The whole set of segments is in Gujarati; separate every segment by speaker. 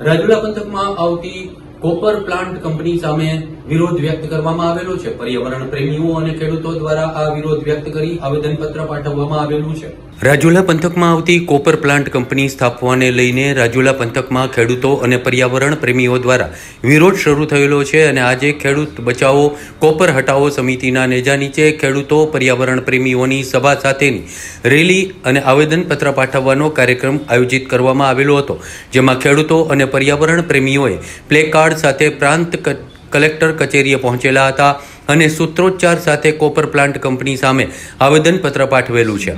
Speaker 1: રાજુલા પંથકમાં આવતી કોપર પ્લાન્ટ કંપની સામે વિરોધ વ્યક્ત કરવામાં આવેલો છે. પર્યાવરણ પ્રેમીઓ અને ખેડૂતો દ્વારા આ વિરોધ વ્યક્ત કરી આવેદનપત્ર પાઠવવામાં આવેલું છે. રાજુલા પંથકમાં આવતી કોપર પ્લાન્ટ કંપની સ્થાપવાને લઈને રાજુલા પંથકમાં ખેડૂતો અને પર્યાવરણ પ્રેમીઓ દ્વારા વિરોધ શરૂ થયેલો છે અને આજે ખેડૂત બચાવો કોપર હટાવો સમિતિના નેજા નીચે ખેડૂતો, પર્યાવરણ પ્રેમીઓની સભા સાથેની રેલી અને આવેદનપત્ર પાઠવવાનો કાર્યક્રમ આયોજિત કરવામાં આવેલો હતો, જેમાં ખેડૂતો અને પર્યાવરણ પ્રેમીઓએ પ્લે કાર્ડ સાથે પ્રાંત કલેક્ટર કચેરીએ પહોંચેલા હતા અને સૂત્રોચ્ચાર સાથે કોપર પ્લાન્ટ કંપની સામે આવેદનપત્ર પાઠવેલું છે.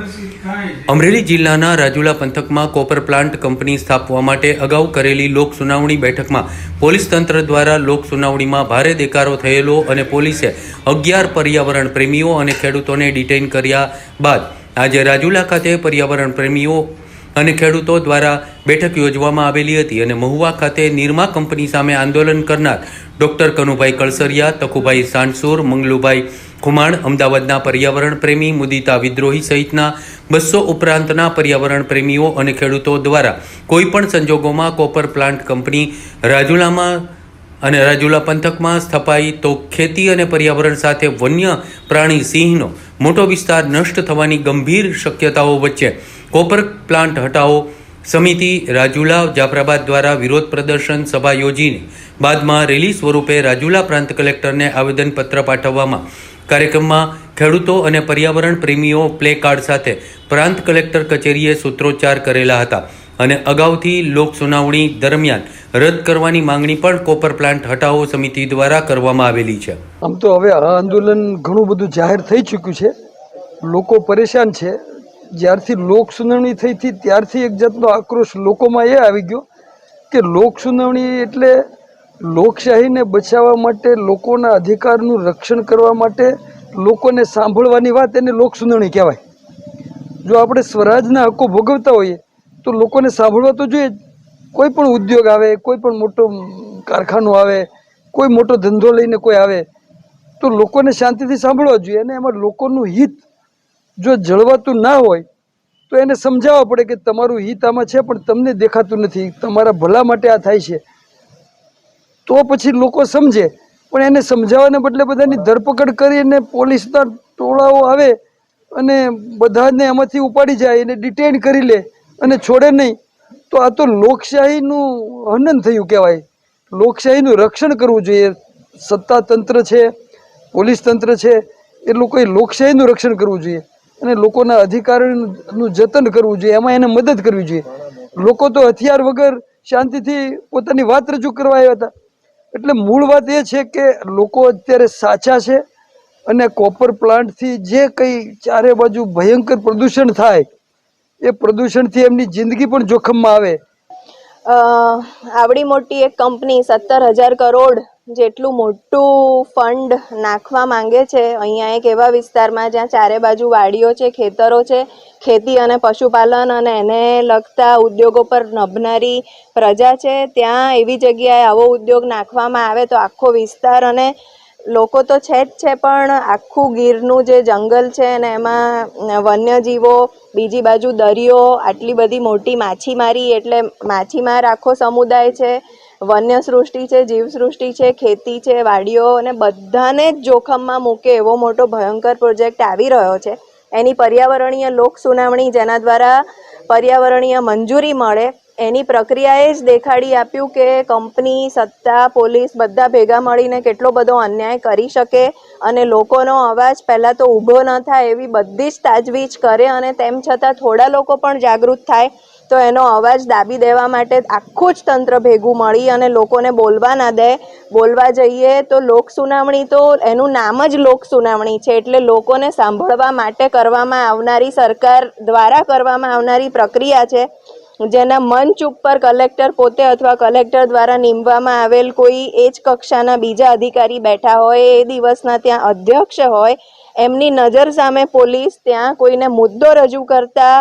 Speaker 1: અમરેલી જિલ્લાના રાજુલા પંથકમાં કોપર પ્લાન્ટ કંપની સ્થાપવા માટે અગાઉ કરેલી લોક સુનાવણી બેઠકમાં પોલીસ તંત્ર દ્વારા લોક સુનાવણીમાં ભારે દેકારો થયેલો અને પોલીસે અગિયાર પર્યાવરણ પ્રેમીઓ અને ખેડૂતોને ડિટેઇન કર્યા બાદ આજે રાજુલા ખાતે પર્યાવરણ પ્રેમીઓ અને ખેડૂતો દ્વારા બેઠક યોજવામાં આવેલી હતી અને મહુવા ખાતે નિરમા કંપની સામે આંદોલન કરનાર ડોક્ટર કનુભાઈ કળસરિયા તકુભાઈ સાંડસુર મંગલુભાઈ ખુમાણ, અમદાવાદના પર્યાવરણ પ્રેમી, મુદિતા વિદ્રોહી સહિતના બસો ઉપરાંતના પર્યાવરણ પ્રેમીઓ અને ખેડૂતો દ્વારા કોઈપણ સંજોગોમાં કોપર પ્લાન્ટ કંપની, રાજુલામાં અને રાજુલા પંથકમાં સ્થપાઈ તો ખેતી અને પર્યાવરણ સાથે વન્ય પ્રાણી સિંહનો મોટો વિસ્તાર નષ્ટ થવાની ગંભીર શક્યતાઓ વચ્ચે કોપર પ્લાન્ટ હટાવો. સમિતિ રાજુલા જાફરાબાદ દ્વારા વિરોધ પ્રદર્શન સભા યોજીને બાદમાં રેલી સ્વરૂપે રાજુલા પ્રાંત કલેક્ટરને આવેદનપત્ર પાઠવવામાં. કાર્યક્રમમાં ખેડૂતો અને પર્યાવરણ પ્રેમીઓ પ્લે કાર્ડ સાથે પ્રાંત કલેક્ટર કચેરીએ સૂત્રોચ્ચાર કરેલા હતા અને અગાઉથી લોક સુનાવણી દરમિયાન રદ કરવાની માંગણી પણ કોપર પ્લાન્ટ હટાવો સમિતિ દ્વારા કરવામાં આવેલી છે.
Speaker 2: આમ તો હવે આ આંદોલન ઘણું બધું જાહેર થઈ ચૂક્યું છે. લોકો પરેશાન છે. જ્યારથી લોક સુનાવણી થઈ હતી, ત્યારથી એક જાતનો આક્રોશ લોકોમાં એ આવી ગયો કે લોક સુનાવણી એટલે લોકશાહીને બચાવવા માટે, લોકોના અધિકારનું રક્ષણ કરવા માટે લોકોને સાંભળવાની વાત એને લોક સુનાવણી કહેવાય. જો આપણે સ્વરાજના હક્કો ભોગવતા હોઈએ, તો લોકોને સાંભળવા તો જોઈએ કોઈ પણ ઉદ્યોગ આવે, કોઈ પણ મોટો કારખાનું આવે, કોઈ મોટો ધંધો લઈને કોઈ આવે, તો લોકોને શાંતિથી સાંભળવા જોઈએ અને એમાં લોકોનું હિત જો જળવાતું ના હોય, તો એને સમજાવવા પડે કે તમારું હિત આમાં છે, પણ તમને દેખાતું નથી. તમારા ભલા માટે આ થાય છે. તો પછી લોકો સમજે, પણ એને સમજાવવાને બદલે બધાની ધરપકડ કરીને પોલીસના ટોળાઓ આવે અને બધાને એમાંથી ઉપાડી જાય, એને ડિટેન કરી લે અને છોડે નહીં, તો આ તો લોકશાહીનું હનન થયું કહેવાય. લોકશાહીનું રક્ષણ કરવું જોઈએ. સત્તા તંત્ર છે, પોલીસ તંત્ર છે, એ લોકોએ લોકશાહીનું રક્ષણ કરવું જોઈએ. અને લોકોના અધિકારોનું જતન કરવું જોઈએ, એમાં એને મદદ કરવી જોઈએ. લોકો તો હથિયાર વગર શાંતિથી પોતાની વાત રજૂ કરવા આવ્યા હતા. એટલે મૂળ વાત એ છે કે લોકો અત્યારે સાચા છે અને કોપર પ્લાન્ટથી જે કંઈ ચારે બાજુ ભયંકર પ્રદૂષણ થાય, એ પ્રદૂષણથી એમની જિંદગી પણ જોખમમાં આવે.
Speaker 3: આવડી મોટી એક કંપની, સત્તર હજાર કરોડ જેટલું મોટું ફંડ નાખવા માંગે છે, અહીંયા એક એવા વિસ્તારમાં જ્યાં ચારે બાજુ વાડીઓ છે, ખેતરો છે, ખેતી અને પશુપાલન અને એને લગતા ઉદ્યોગો પર નભનારી પ્રજા છે, ત્યાં એવી જગ્યાએ આવો ઉદ્યોગ નાખવામાં આવે તો આખો વિસ્તાર અને લોકો તો છે જ છે, પણ આખું ગીરનું જે જંગલ છે અને એમાં વન્યજીવો, બીજી બાજુ દરિયો, આટલી બધી મોટી માછીમારી એટલે માછીમાર આખો સમુદાય છે વન્ય સૃષ્ટિ છે, જીવસૃષ્ટિ છે, ખેતી છે, વાડીઓ અને બધાને જ જોખમમાં મૂકે એવો મોટો ભયંકર પ્રોજેક્ટ આવી રહ્યો છે. એની પર્યાવરણીય લોક સુનાવણી જેના દ્વારા પર્યાવરણીય મંજૂરી મળે, એની પ્રક્રિયાએ જ દેખાડી આપ્યું કે કંપની, સત્તા, પોલીસ બધા ભેગા મળીને કેટલો બધો અન્યાય કરી શકે અને લોકોનો અવાજ પહેલાં તો ઊભો ન થાય એવી બધી જ તાજવીજ કરે અને તેમ છતાં થોડા લોકો પણ જાગૃત થાય તો એનો અવાજ દાબી દેવા માટે આખું જ તંત્ર ભેગું મળી અને લોકોને બોલવા ના દે, બોલવા જઈએ તો લોક સુનાવણી તો એનું નામ જ લોક સુનાવણી છે, એટલે લોકોને સાંભળવા માટે કરવામાં આવનારી સરકાર દ્વારા કરવામાં આવનારી પ્રક્રિયા છે, જેના મંચ ઉપર કલેક્ટર પોતે અથવા કલેક્ટર દ્વારા નીમવામાં આવેલ કોઈ એ જ કક્ષાના બીજા અધિકારી બેઠા હોય, એ દિવસના ત્યાં અધ્યક્ષ હોય, એમની નજર સામે પોલીસ ત્યાં કોઈને મુદ્દો રજૂ કરતા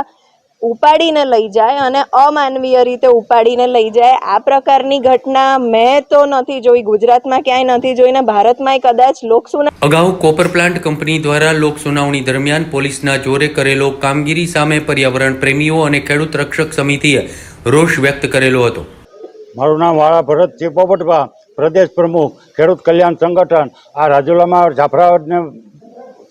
Speaker 3: ઉપાડીને લઈ જાય અને અમાનવીય રીતે ઉપાડીને લઈ જાય. આ પ્રકારની ઘટના મેં તો નથી જોઈ ગુજરાતમાં ક્યાંય નથી જોઈને ભારતમાં કદાચ લોકસુના
Speaker 1: અગાઉ કોપર પ્લાન્ટ કંપની દ્વારા લોક સુનાવણી દરમિયાન પોલીસના જોરે કરેલો કામગીરી સામે પર્યાવરણ પ્રેમીઓ અને ખેડૂત રક્ષક સમિતિએ રોષ વ્યક્ત કરેલો હતો.
Speaker 4: મારું નામ વાળા ભરત ભરતજી પોપટભા પ્રદેશ પ્રમુખ ખેડૂત કલ્યાણ સંગઠન આ રાજુલામાં જાફરાબાદને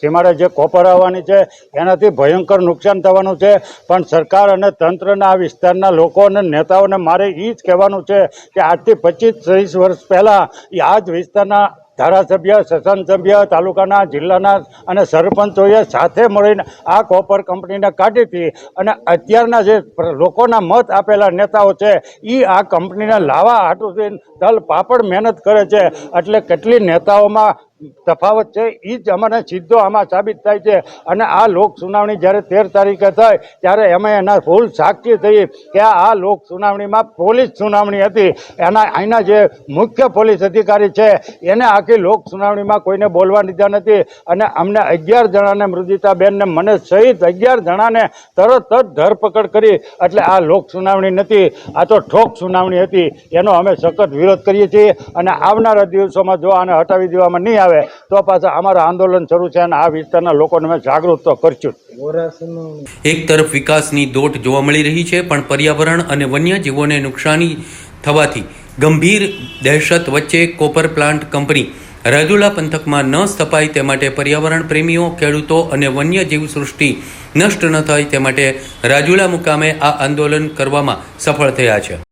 Speaker 4: સીમાડે જે કોપર આવવાની છે, એનાથી ભયંકર નુકસાન થવાનું છે. પણ સરકાર અને તંત્રના આ વિસ્તારના લોકો અને નેતાઓને મારે એ જ કહેવાનું છે કે આજથી પચીસ ત્રીસ વર્ષ પહેલાં એ આ જ વિસ્તારના ધારાસભ્ય સસન સભ્ય તાલુકાના, જિલ્લાના અને સરપંચોએ સાથે મળીને આ કોપર કંપનીને કાઢી હતી. અને અત્યારના જે લોકોના મત આપેલા નેતાઓ છે એ આ કંપનીને લાવા હાટુથી તલ પાપડ મહેનત કરે છે. એટલે કેટલી નેતાઓમાં તફાવત છે એ જ અમને સીધો આમાં સાબિત થાય છે. અને આ લોક સુનાવણી જ્યારે તેર તારીખે થાય, ત્યારે અમે એના ફૂલ સાક્ષી થઈ કે આ લોક સુનાવણીમાં પોલીસ સુનાવણી હતી. એના અહીંના જે મુખ્ય પોલીસ અધિકારી છે, એને આખી લોક સુનાવણીમાં કોઈને બોલવા દીધા નથી. અને અમને અગિયાર જણાને મૃદિતાબેનને મને સહિત અગિયાર જણાને તરત જ ધરપકડ કરી. એટલે આ લોક સુનાવણી નથી, આ તો ઠોક સુનાવણી હતી. એનો અમે સખત વિરોધ કરીએ છીએ. અને આવનારા દિવસોમાં જો આને હટાવી દેવામાં નહીં તો પાછા અમારા આંદોલન શરૂ છે અને આ વિસ્તારના લોકોને જાગૃત તો કરશું
Speaker 1: એક તરફ વિકાસની દોટ જોવા મળી રહી છે, પણ પર્યાવરણ અને વન્યજીવોને નુકસાની થવાથી ગંભીર દહેશત વચ્ચે કોપર પ્લાન્ટ કંપની રાજુલા પંથકમાં ન સ્થપાય તે માટે પર્યાવરણ પ્રેમીઓ, ખેડૂતો અને વન્યજીવ સૃષ્ટિ નષ્ટ ન થાય તે માટે રાજુલા મુકામે આ આંદોલન કરવામાં સફળ થયા છે.